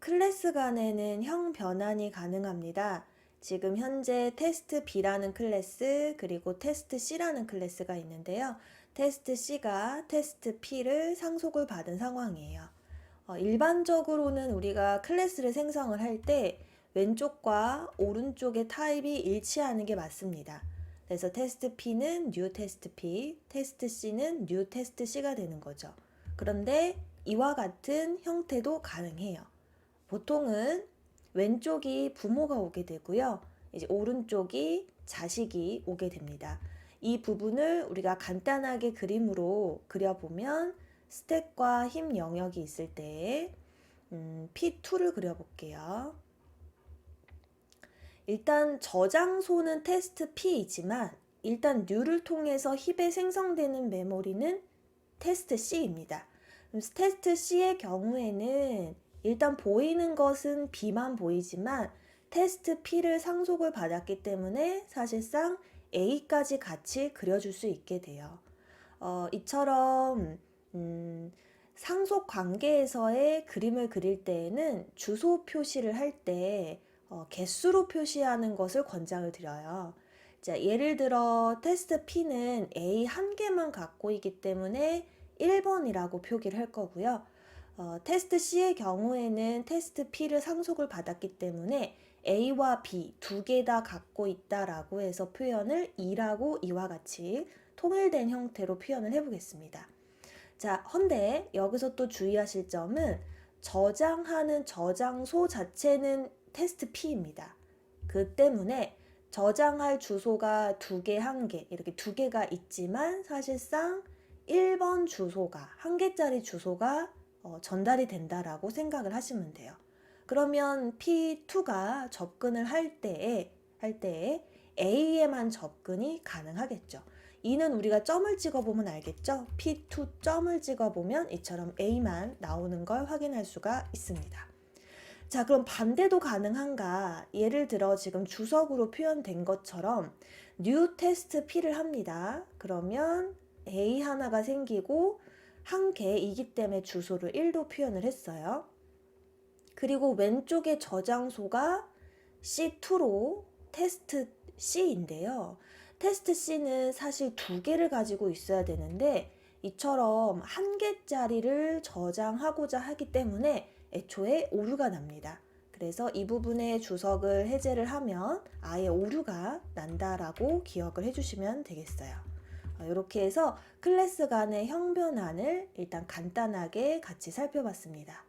클래스 간에는 형 변환이 가능합니다. 지금 현재 테스트 B라는 클래스 그리고 테스트 C라는 클래스가 있는데요. 테스트 C가 테스트 P를 상속을 받은 상황이에요. 어, 일반적으로는 우리가 클래스를 생성을 할 때 왼쪽과 오른쪽의 타입이 일치하는 게 맞습니다. 그래서 테스트 P는 new 테스트 P, 테스트 C는 new 테스트 C가 되는 거죠. 그런데 이와 같은 형태도 가능해요. 보통은 왼쪽이 부모가 오게 되고요. 이제 오른쪽이 자식이 오게 됩니다. 이 부분을 우리가 간단하게 그림으로 그려보면 스택과 힘 영역이 있을 때 음, P2를 그려볼게요. 일단 저장소는 테스트 P이지만 일단 뉴를 통해서 힙에 생성되는 메모리는 테스트 C입니다. 그럼 테스트 C의 경우에는 일단 보이는 것은 B만 보이지만 테스트 P를 상속을 받았기 때문에 사실상 A까지 같이 그려줄 수 있게 돼요. 어, 이처럼 음, 상속 관계에서의 그림을 그릴 때에는 주소 표시를 할때 어, 개수로 표시하는 것을 권장을 드려요. 자, 예를 들어 테스트 P는 A 한 개만 갖고 있기 때문에 1번이라고 표기를 할 거고요. 어, 테스트 C의 경우에는 테스트 P를 상속을 받았기 때문에 A와 B 두 개 다 갖고 있다라고 해서 표현을 2라고 이와 같이 통일된 형태로 표현을 해보겠습니다. 자, 헌데 여기서 또 주의하실 점은 저장하는 저장소 자체는 테스트 P입니다. 그 때문에 저장할 주소가 두 개, 한 개, 이렇게 두 개가 있지만 사실상 1번 주소가, 한 개짜리 주소가 어, 전달이 된다라고 생각을 하시면 돼요. 그러면 P2가 접근을 할 때에, 할 때에 A에만 접근이 가능하겠죠. 이는 우리가 점을 찍어보면 알겠죠? P2 점을 찍어보면 이처럼 A만 나오는 걸 확인할 수가 있습니다. 자, 그럼 반대도 가능한가? 예를 들어 지금 주석으로 표현된 것처럼 new 테스트 P를 합니다. 그러면 A 하나가 생기고 한 개이기 때문에 주소를 1로 표현을 했어요. 그리고 왼쪽의 저장소가 C2로 테스트 C인데요. 테스트 C는 사실 두 개를 가지고 있어야 되는데 이처럼 한 개짜리를 저장하고자 하기 때문에 애초에 오류가 납니다. 그래서 이 부분의 주석을 해제를 하면 아예 오류가 난다라고 기억을 해주시면 되겠어요. 이렇게 해서 클래스 간의 형 변환을 일단 간단하게 같이 살펴봤습니다.